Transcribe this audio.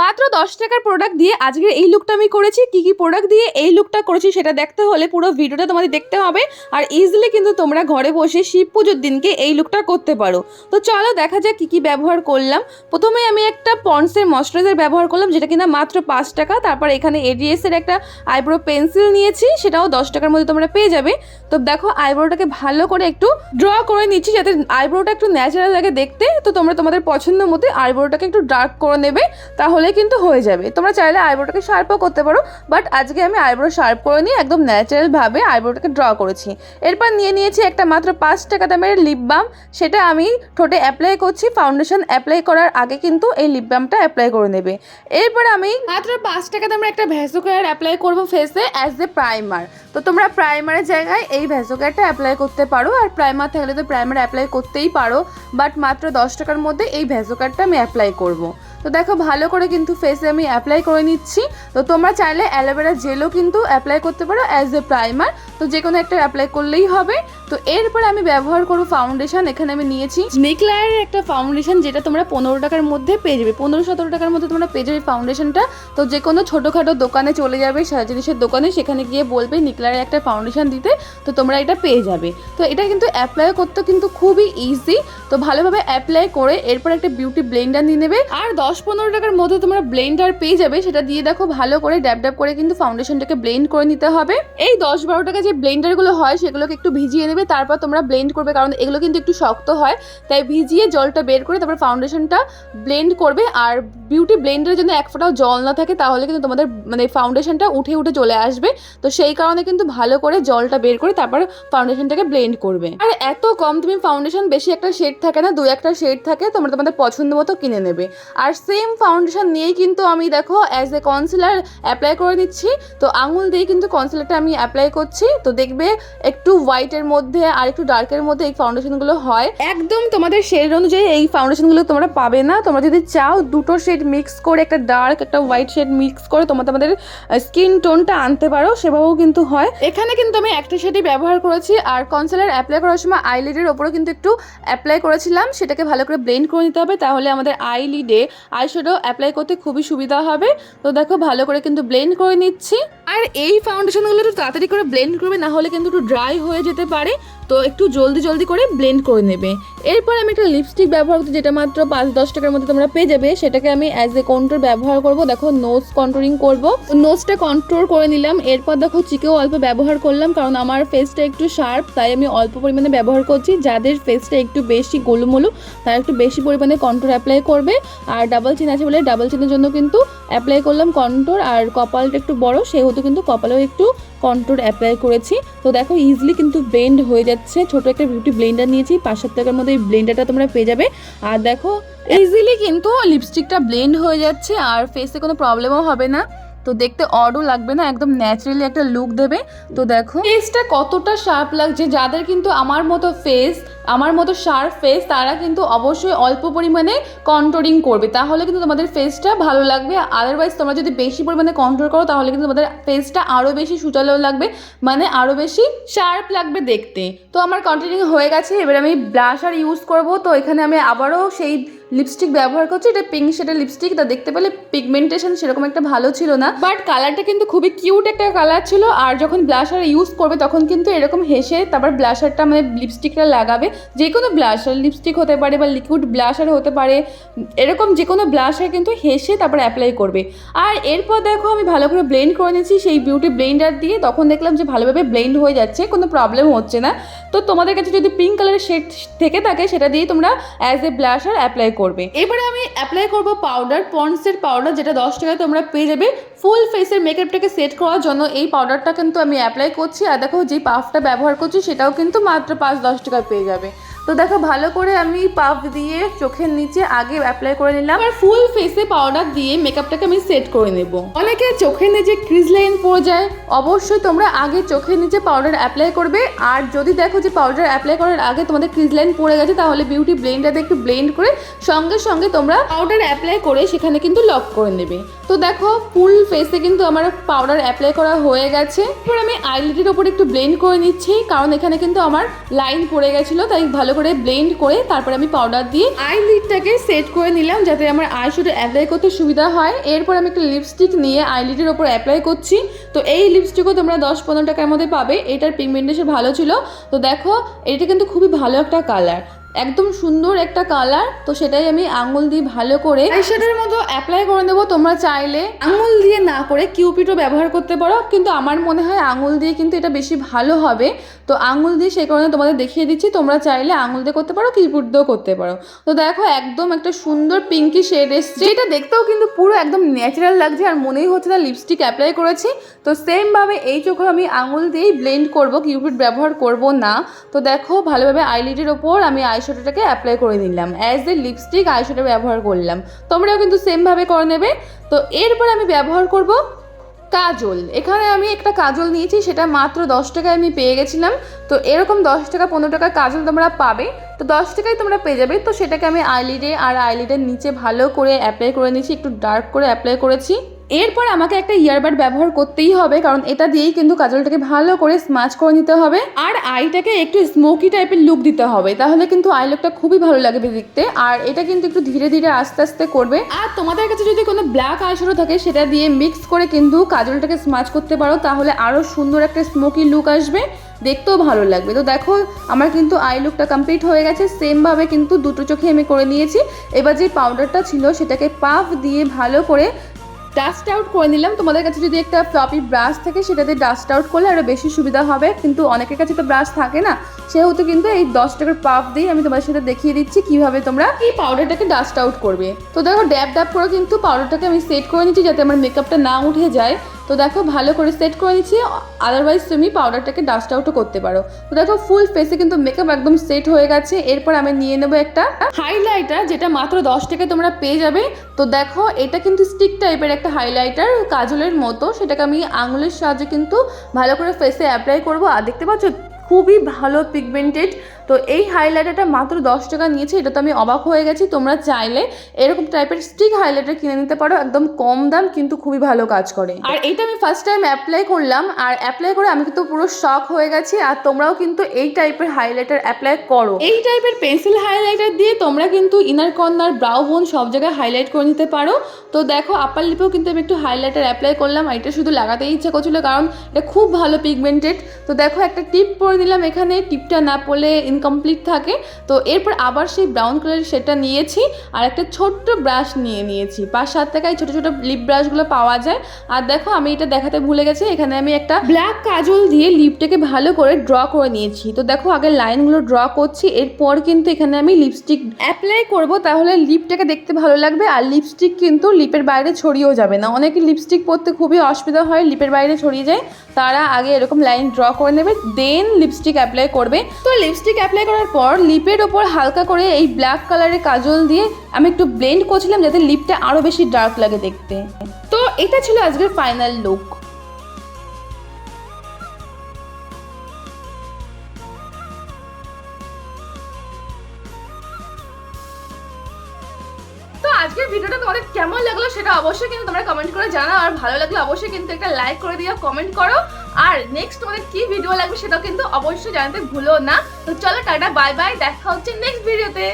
মাত্র দশ টাকার প্রোডাক্ট দিয়ে আজকের এই লুকটা আমি করেছি। কি কি প্রোডাক্ট দিয়ে এই লুকটা করেছি সেটা দেখতে হলে পুরো ভিডিওটা তোমাদের দেখতে হবে। আর ইজিলি কিন্তু তোমরা ঘরে বসে শিব পুজোর দিনকে এই লুকটা করতে পারো। তো চলো দেখা যাক কি কি ব্যবহার করলাম। প্রথমে আমি একটা পন্সের ময়শ্চারাইজার ব্যবহার করলাম, যেটা কিনা মাত্র পাঁচ টাকা। তারপর এখানে এডিএস এর একটা আইব্রো পেন্সিল নিয়েছি, সেটাও দশ টাকার মধ্যে তোমরা পেয়ে যাবে। তো দেখো আইব্রোটাকে ভালো করে একটু ড্র করে নিচ্ছি, যাতে আইব্রোটা একটু ন্যাচারাল লাগে দেখতে। তো তোমরা তোমাদের পছন্দ মতো আইব্রোটাকে একটু ডার্ক করে নেবে, তাহলে কিন্তু হয়ে যাবে। তোমরা চাইলে আইব্রোটাকে শার্পও করতে পারো বাট আজকে আমি আইব্রো শার্প করে নিয়ে একদম ন্যাচারালভাবে আইব্রোটাকে ড্র করেছি। এরপর নিয়ে নিয়েছি একটা মাত্র পাঁচ টাকা দামের লিপ বাম সেটা আমি ঠোঁটে অ্যাপ্লাই করছি ফাউন্ডেশন অ্যাপ্লাই করার আগে কিন্তু এই লিপ বামটা অ্যাপ্লাই করে নেবে। এরপর আমি মাত্র পাঁচ টাকা দামের একটা ভ্যাসোকার অ্যাপ্লাই করব ফেসে অ্যাজ এ প্রাইমার তো তোমরা প্রাইমারের জায়গায় এই ভ্যাসোকারটা অ্যাপ্লাই করতে পারো, আর প্রাইমার থাকলে তো প্রাইমার অ্যাপ্লাই করতেই পারো বাট মাত্র দশ টাকার মধ্যে এই ভ্যাসোকারটা আমি অ্যাপ্লাই করব। তো দেখো, ভালো করে কিন্তু ফেসে আমি অ্যাপ্লাই করে নিচ্ছি। তো তোমরা চাইলে অ্যালোভেরা জেলও কিন্তু অ্যাপ্লাই করতে পারো অ্যাজ এ প্রাইমার তো যে কোনো একটা অ্যাপ্লাই করলেই হবে। তো এরপরে আমি ব্যবহার করব ফাউন্ডেশন এখানে আমি নিয়েছি। নিকলায়ের একটা ফাউন্ডেশন যেটা তোমরা পনেরো টাকার মধ্যে পেয়ে যাবে। পনেরো সতেরো টাকার মধ্যে তোমরা পেয়ে যাবে ফাউন্ডেশনটা তো যে কোনো ছোটোখাটো দোকানে চলে যাবে, সারা জিনিসের দোকানে সেখানে গিয়ে বলবে নিকলারের একটা ফাউন্ডেশন দিতে। তো তোমরা এটা পেয়ে যাবে। তো এটা কিন্তু অ্যাপ্লাই করতে কিন্তু খুবই ইজি তো ভালোভাবে অ্যাপ্লাই করে এরপর একটা বিউটি ব্লেন্ডার নিয়ে নেবে। আর দশ পনেরো টাকার মধ্যে তোমরা ব্লেন্ডার পেয়ে যাবে। সেটা দিয়ে দেখো ভালো করে ড্যাব ড্যাব করে কিন্তু ফাউন্ডেশনটাকে ব্লেন্ড করে নিতে হবে। এই দশ বারো টাকা যে ব্লেন্ডারগুলো হয়, সেগুলোকে একটু ভিজিয়ে নেবে, তারপর তোমরা ব্লেন্ড করবে, কারণ এগুলো কিন্তু একটু শক্ত হয়। তাই ভিজিয়ে জলটা বের করে তারপর ফাউন্ডেশনটা ব্লেন্ড করবে, আর বিউটি ব্লেন্ডারের জন্য এক ফোঁটাও জল না থাকে, তাহলে কিন্তু তোমাদের মানে ফাউন্ডেশনটা উঠে উঠে চলে আসবে। তো সেই কারণে কিন্তু ভালো করে জলটা বের করে তারপর ফাউন্ডেশনটাকে ব্লেন্ড করবে। আর এত কম তুমি ফাউন্ডেশন বেশি একটা শেড থাকে না, দু একটা শেড থাকে, তোমরা তোমাদের পছন্দ মতো কিনে নেবে। আর সেম ফাউন্ডেশন নিয়েই কিন্তু আমি দেখো অ্যাজ এ কনসিলার অ্যাপ্লাই করে নিচ্ছি। তো আঙুল দিয়ে কিন্তু কনসিলারটা আমি অ্যাপ্লাই করছি। তো দেখবে একটু হোয়াইটের মধ্যে আর একটু ডার্কের মধ্যে এই ফাউন্ডেশনগুলো হয়। একদম তোমাদের শেড অনুযায়ী এই ফাউন্ডেশনগুলো তোমরা পাবে না। তোমরা যদি চাও দুটো শেড মিক্স করে, একটা ডার্ক একটা হোয়াইট শেড মিক্স করে তোমরা তোমাদের স্কিন টোনটা আনতে পারো, সেভাবেও কিন্তু হয়। এখানে কিন্তু আমি একটা শেডই ব্যবহার করেছি আর কনসিলার অ্যাপ্লাই করার সময় আইলিডের ওপরেও কিন্তু একটু অ্যাপ্লাই করেছিলাম। সেটাকে ভালো করে ব্লেন্ড করে নিতে হবে, তাহলে আমাদের আইলিডে আইশ্যাডো অ্যাপ্লাই করতে খুবই সুবিধা হবে। তো দেখো ভালো করে কিন্তু ব্লেন্ড করে নিচ্ছি। আর এই ফাউন্ডেশনগুলো একটু তাড়াতাড়ি করে ব্লেন্ড করবে না হলে কিন্তু একটু ড্রাই হয়ে যেতে পারে। তো একটু জলদি জলদি করে ব্লেন্ড করে নেবে। এরপর আমি একটা লিপস্টিক ব্যবহার করছি, যেটা মাত্র পাঁচ, দশ টাকার মধ্যে তোমরা পেয়ে যাবে। সেটাকে আমি অ্যাজ এ কন্ট্রোল ব্যবহার করব। দেখো নোজ কন্ট্রোলিং করব। নোজটা কন্ট্রোল করে নিলাম। এরপর দেখো চিকেও অল্প ব্যবহার করলাম, কারণ আমার ফেসটা একটু শার্প তাই আমি অল্প পরিমাণে ব্যবহার করছি। যাদের ফেসটা একটু বেশি গোলুমলু, তারা একটু বেশি পরিমাণে কন্ট্রোল অ্যাপ্লাই করবে। আর ডাবল চিন আছে বলে ডাবল চিনের জন্য কিন্তু অ্যাপ্লাই করলাম কন্ট্রোল আর কপালটা একটু বড়, সেহেতু কিন্তু কপালেও একটু কন্ট্রোল অ্যাপ্লাই করেছি। তো দেখো ইজিলি কিন্তু ব্লেন্ড হয়ে যাচ্ছে। ছোট একটা বিউটি ব্লেন্ডার নিয়েছি, পাঁচ সাত টাকার মধ্যে এই ব্লেন্ডারটা তোমরা পেয়ে যাবে। আর দেখো ইজিলি কিন্তু লিপস্টিকটা ব্লেন্ড হয়ে যাচ্ছে, আর ফেসে কোনো প্রবলেমও হবে না। তো দেখতে অডও লাগবে না, একদম ন্যাচারালি একটা লুক দেবে। তো দেখো। ফেসটা কতটা শার্প লাগছে, যাদের কিন্তু আমার মতো ফেস আমার মতো শার্প ফেস তারা কিন্তু অবশ্যই অল্প পরিমাণে কন্ট্রোলিং করবে। তাহলে কিন্তু তোমাদের ফেসটা ভালো লাগবে। আদারওয়াইজ তোমরা যদি বেশি পরিমাণে কন্ট্রোল করো, তাহলে কিন্তু তোমাদের ফেসটা আরও বেশি সুচালো লাগবে মানে আরও বেশি শার্প লাগবে দেখতে। তো আমার কন্ট্রোলিং হয়ে গেছে, এবার আমি ব্লাশার ইউজ করব। তো এখানে আমি আবারও সেই লিপস্টিক ব্যবহার করছি, এটা পিঙ্ক শেডের লিপস্টিক তা দেখতে পেলে পিগমেন্টেশন সেরকম একটা ভালো ছিল না। বাট কালারটা কিন্তু খুবই কিউট একটা কালার ছিল, আর যখন ব্লাশার ইউজ করবে তখন কিন্তু এরকম হেসে তারপর ব্লাশারটা মানে লিপস্টিকটা লাগাবে। যে কোনো ব্লাশার লিপস্টিক হতে পারে বা লিকুইড ব্লাশার হতে পারে, এরকম যে কোনো ব্লাশার কিন্তু হেসে তারপর অ্যাপ্লাই করবে। আর এরপর দেখো আমি ভালো করে ব্লেন্ড করে নিয়েছি, সেই বিউটি ব্লেন্ডার দিয়ে, তখন দেখলাম যে ভালোভাবে ব্লেন্ড হয়ে যাচ্ছে, কোনো প্রবলেম হচ্ছে না। তো তোমাদের কাছে যদি পিঙ্ক কালারের শেড থেকে থাকে, সেটা দিয়ে তোমরা অ্যাজ এ ব্লাশার অ্যাপ্লাই করবে। এবারে আমি অ্যাপ্লাই করব পাউডার পন্ডসের পাউডার যেটা দশ টাকায় তোমরা পেয়ে যাবে। ফুল ফেসের মেকআপটাকে সেট করার জন্য এই পাউডারটা কিন্তু আমি অ্যাপ্লাই করছি। আর দেখো যে পাফটা ব্যবহার করছি, সেটাও কিন্তু মাত্র পাঁচ দশ টাকায় পেয়ে যাবে। তো দেখো, ভালো করে আমি পাফ দিয়ে চোখের নিচে আগে অ্যাপ্লাই করে নিলাম। আর ফুল ফেসে পাউডার দিয়ে মেকআপটাকে আমি সেট করে নেব। অনেকে চোখের নিচে ক্রিজ লাইন পড়ে যায়। অবশ্যই তোমরা আগে চোখের নিচে পাউডার অ্যাপ্লাই করবে। আর যদি দেখো যে পাউডার অ্যাপ্লাই করার আগে তোমাদের ক্রিজ লাইন পড়ে গেছে, তাহলে বিউটি ব্লেন্ডারে একটু ব্লেন্ড করে সঙ্গে সঙ্গে তোমরা পাউডার অ্যাপ্লাই করে সেখানে কিন্তু লক করে নেবে। তো দেখো ফুল ফেসে কিন্তু আমার পাউডার অ্যাপ্লাই করা হয়ে গেছে। এবার আমি আইলিডের ওপর একটু ব্লেন্ড করে নিচ্ছি, কারণ এখানে কিন্তু আমার লাইন পড়ে গেছিল, তাই ভালো করে ব্লেন্ড করে তারপরে আমি পাউডার দিয়ে আই লিডটাকে সেট করে নিলাম যাতে আমার আই শুধু অ্যাপ্লাই করতে সুবিধা হয়। এরপর আমি একটা লিপস্টিক নিয়ে আই লিডের ওপর অ্যাপ্লাই করছি। তো এই লিপস্টিকও তোমরা দশ পনেরো টাকার মধ্যে পাবে। এটার পিগমেন্টেশন ভালো ছিল। তো দেখো, এটা কিন্তু খুবই ভালো একটা কালার একদম সুন্দর একটা কালার তো সেটাই আমি আঙুল দিয়ে ভালো করে আইশ্যাডোর মতো অ্যাপ্লাই করে দেবো তোমরা চাইলে। আঙুল দিয়ে না করে কিউপিটও ব্যবহার করতে পারো, কিন্তু আমার মনে হয় আঙুল দিয়ে কিন্তু এটা বেশি ভালো হবে। তো আঙুল দিয়ে সেই কারণে তোমাদের দেখিয়ে দিচ্ছি, তোমরা চাইলে আঙুল দিয়ে করতে পারো কিউপিট দিয়েও করতে পারো। তো দেখো, একদম একটা সুন্দর পিঙ্কি শেড এসছে। এটা দেখতেও কিন্তু পুরো একদম ন্যাচারাল লাগছে, আর মনেই হচ্ছে না লিপস্টিক অ্যাপ্লাই করেছি। তো সেমভাবে এই চোখে আমি আঙুল দিয়েই ব্লেন্ড করব কিউপিট ব্যবহার করব না। তো দেখো, ভালোভাবে আইলিডের ওপর আমি আইশ্যাডোটাকে অ্যাপ্লাই করে নিলাম। অ্যাজ এ লিপস্টিক আইশ্যাডো ব্যবহার করলাম। তোমরাও কিন্তু সেমভাবে করে নেবে। তো এরপর আমি ব্যবহার করব কাজল। এখানে আমি একটা কাজল নিয়েছি, সেটা মাত্র দশ টাকায় আমি পেয়ে গেছিলাম। তো এরকম দশ টাকা, পনেরো টাকা কাজল তোমরা পাবে। তো দশ টাকায় তোমরা পেয়ে যাবে। তো সেটাকে আমি আইলিডে আর আইলিডের নিচে ভালো করে অ্যাপ্লাই করে নিয়েছি। একটু ডার্ক করে অ্যাপ্লাই করেছি। এরপর আমাকে একটা ইয়ারবাড ব্যবহার করতেই হবে, কারণ এটা দিয়েই কিন্তু কাজলটাকে ভালো করে স্মাচ করে নিতে হবে। আর আইটাকে একটু স্মোকি টাইপের লুক দিতে হবে, তাহলে কিন্তু আই লুকটা খুবই ভালো লাগবে দেখতে। আর এটা কিন্তু একটু ধীরে ধীরে আস্তে আস্তে করবে। আর তোমাদের কাছে যদি কোনো ব্ল্যাক আইশ্যাডো থাকে, সেটা দিয়ে মিক্স করে কিন্তু কাজলটাকে স্মাচ করতে পারো, তাহলে আরও সুন্দর একটা স্মোকি লুক আসবে, দেখতেও ভালো লাগবে। তো দেখো, আমার কিন্তু আই লুকটা কমপ্লিট হয়ে গেছে সেমভাবে কিন্তু দুটো চোখে আমি করে নিয়েছি। এবার যে পাউডারটা ছিল, সেটাকে পাফ দিয়ে ভালো করে ডাস্ট আউট করে নিলাম। তোমাদের কাছে যদি একটা ফ্লপি ব্রাশ থাকে সেটাতে ডাস্ট আউট করলে আরও বেশি সুবিধা হবে। কিন্তু অনেকের কাছে তো ব্রাশ থাকে না। সেহেতু কিন্তু এই দশ টাকার পাপ দিয়ে আমি তোমাদের সাথে দেখিয়ে দিচ্ছি কীভাবে তোমরা এই পাউডারটাকে ডাস্ট আউট করবে। তো দেখো ড্যাপ ড্যাপ করে কিন্তু পাউডারটাকে আমি সেট করে নিচ্ছি যাতে আমার মেকআপটা না উঠে যায়। তো দেখো ভালো করে সেট করে নিচ্ছি আদারওয়াইজ তুমি পাউডারটাকে ডাস্ট আউটও করতে পারো। তো দেখো ফুল ফেসে কিন্তু মেকআপ একদম সেট হয়ে গেছে। এরপর আমি নিয়ে নেব একটা হাইলাইটার যেটা মাত্র দশ টাকা তোমরা পেয়ে যাবে। তো দেখো এটা কিন্তু স্টিক টাইপের একটা হাইলাইটার কাজলের মতো। সেটাকে আমি আঙুলের সাহায্যে কিন্তু ভালো করে ফেসে অ্যাপ্লাই করব। আর দেখতে পাচ্ছ, খুবই ভালো পিগমেন্টেড তো এই হাইলাইটারটা মাত্র দশ টাকা নিয়েছে, এটা তো আমি অবাক হয়ে গেছি। তোমরা চাইলে এরকম টাইপের স্টিক হাইলাইটার কিনে নিতে পারো, একদম কম দাম কিন্তু খুবই ভালো কাজ করে। আর এটা আমি ফার্স্ট টাইম অ্যাপ্লাই করলাম, আর অ্যাপ্লাই করে আমি কিন্তু পুরো শক হয়ে গেছি, আর তোমরাও কিন্তু এই টাইপের হাইলাইটার অ্যাপ্লাই করো। এই টাইপের পেন্সিল হাইলাইটার দিয়ে তোমরা কিন্তু ইনার কর্নার ব্রাউ বোন সব জায়গায় হাইলাইট করে নিতে পারো। তো দেখো আপার লিপেও কিন্তু আমি একটু হাইলাইটার অ্যাপ্লাই করলাম, আর এটা শুধু লাগাতেই ইচ্ছা করছিল, কারণ এটা খুব ভালো পিগমেন্টেড তো দেখো, একটা টিপ পরে দিলাম এখানে টিপটা না পড়লে ইনকমপ্লিট থাকে। তো এরপর আবার সেই ব্রাউন কালারের সেটা নিয়েছি আর একটা ছোট্ট ব্রাশ নিয়ে নিয়েছি। পাঁচ সাত টাকায় ছোটো ছোটো লিপ ব্রাশগুলো পাওয়া যায়। আর দেখো, আমি এটা দেখাতে ভুলে গেছি, এখানে আমি একটা ব্ল্যাক কাজল দিয়ে লিপটাকে ভালো করে ড্র করে নিয়েছি। তো দেখো আগে লাইনগুলো ড্র করছি, এরপর কিন্তু এখানে আমি লিপস্টিক অ্যাপ্লাই করব, তাহলে লিপটাকে দেখতে ভালো লাগবে আর লিপস্টিক কিন্তু লিপের বাইরে ছড়িয়েও যাবে না। অনেকে লিপস্টিক পরতে খুবই অসুবিধা হয় লিপের বাইরে ছড়িয়ে যায়, তারা আগে এরকম লাইন ড্র করে নেবে দেন লিপস্টিক অ্যাপ্লাই করবে। তো লিপস্টিক অ্যাপ্লাই করার পর লিপের ওপর হালকা করে এই ব্ল্যাক কালারের কাজল দিয়ে আমি একটু ব্লেন্ড করছিলাম যাতে লিপটা আরও বেশি ডার্ক লাগে দেখতে। তো এটা ছিল আজকের ফাইনাল লুক আজকের ভিডিওটা তোমাদের কেমন লাগল সেটা অবশ্যই কিন্তু তোমরা কমেন্ট করে জানাও, আর ভালো লাগলে অবশ্যই কিন্তু একটা লাইক করে দিও কমেন্ট করো আর নেক্সট তোমাদের কি ভিডিও লাগবে সেটাও কিন্তু অবশ্যই জানাতে ভুলো না। তো চলো টাটা বাই বাই দেখা হচ্ছে নেক্সট ভিডিওতে